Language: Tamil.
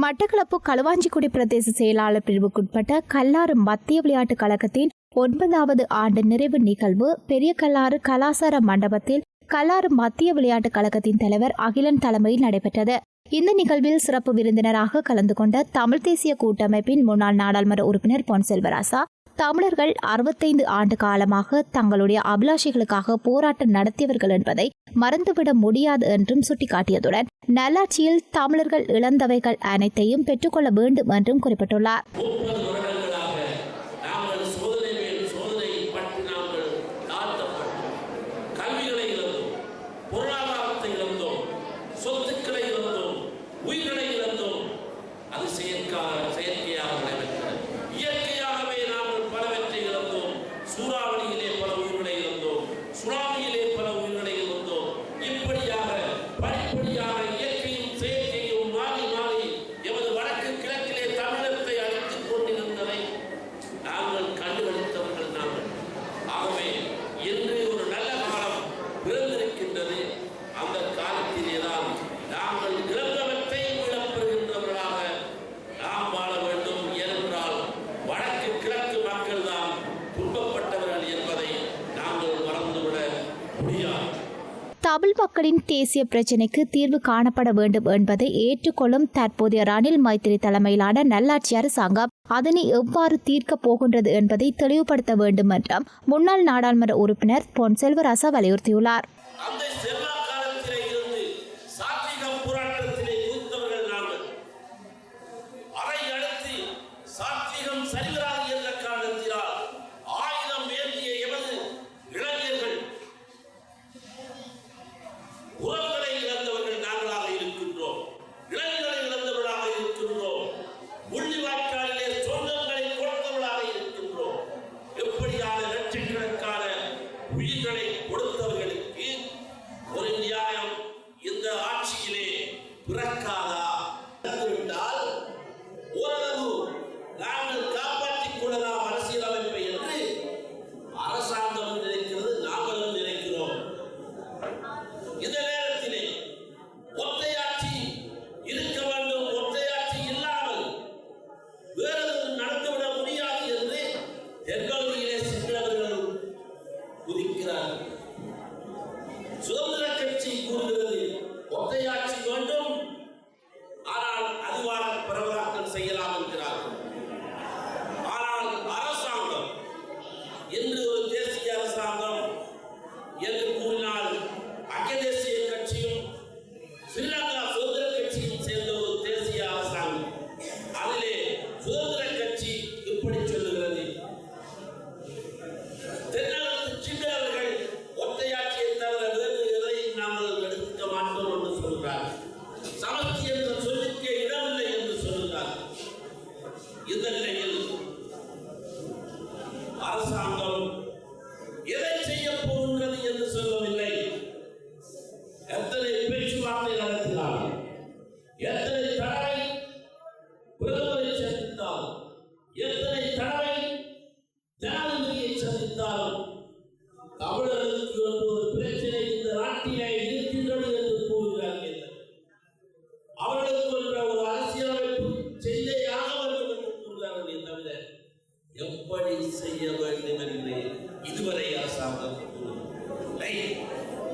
மட்டக்களப்பு களுவாஞ்சிக்குடி பிரதேச செயலாளர் பிரிவுக்குட்பட்ட கல்லாறு மத்திய விளையாட்டுக் கழகத்தின் ஒன்பதாவது ஆண்டு நிறைவு நிகழ்வு பெரிய கல்லாறு கலாசார மண்டபத்தில் கல்லாறு மத்திய விளையாட்டுக் கழகத்தின் தலைவர் அகிலன் தலைமையில் நடைபெற்றது. இந்த நிகழ்வில் சிறப்பு விருந்தினராக கலந்து கொண்ட தமிழ் தேசிய கூட்டமைப்பின் முன்னாள் நாடாளுமன்ற உறுப்பினர் பொன் செல்வராசா தமிழர்கள் அறுபத்தைந்து ஆண்டு காலமாக தங்களுடைய அபிலாஷைகளுக்காக போராட்டம் நடத்தியவர்கள் என்பதை மறந்துவிட முடியாது என்றும் சுட்டிக்காட்டியதுடன் நல்லாட்சியில் தமிழர்கள் இழந்தவைகள் அனைத்தையும் பெற்றுக்கொள்ள வேண்டும் என்றும் குறிப்பிட்டுள்ளார். இழந்தோம் தமிழ் மக்களின் தேசிய பிரச்சினைக்கு தீர்வு காணப்பட வேண்டும் என்பதை ஏற்றுக்கொள்ளும் தற்போதைய ரணில் மைத்திரி தலைமையிலான நல்லாட்சி அரசாங்கம் அதனை எவ்வாறு தீர்க்கப் போகின்றது என்பதை தெளிவுபடுத்த வேண்டும் என்றும் முன்னாள் நாடாளுமன்ற உறுப்பினர் பொன் செல்வராசா வலியுறுத்தியுள்ளார். Por cá. சொல்லுகிறார். சமத்து என்ற சொல்லுக்கு இடமில்லை என்று சொல்லுகிறார். இந்த நிலையில் அரசாங்கம் எதை செய்ய போகின்றது என்று சொல்லவில்லை. எத்தனை பேச்சுவார்த்தை நடத்தினார் எத்தனை தடவை பிரதமரை சந்தித்தார்? எத்தனை தடவை ஜனாதிபதியை சந்தித்தார்? தமிழர்களுக்கு எப்படி செய்ய வேண்டும் என்று இதுவரை அரசாங்கம் கூறும்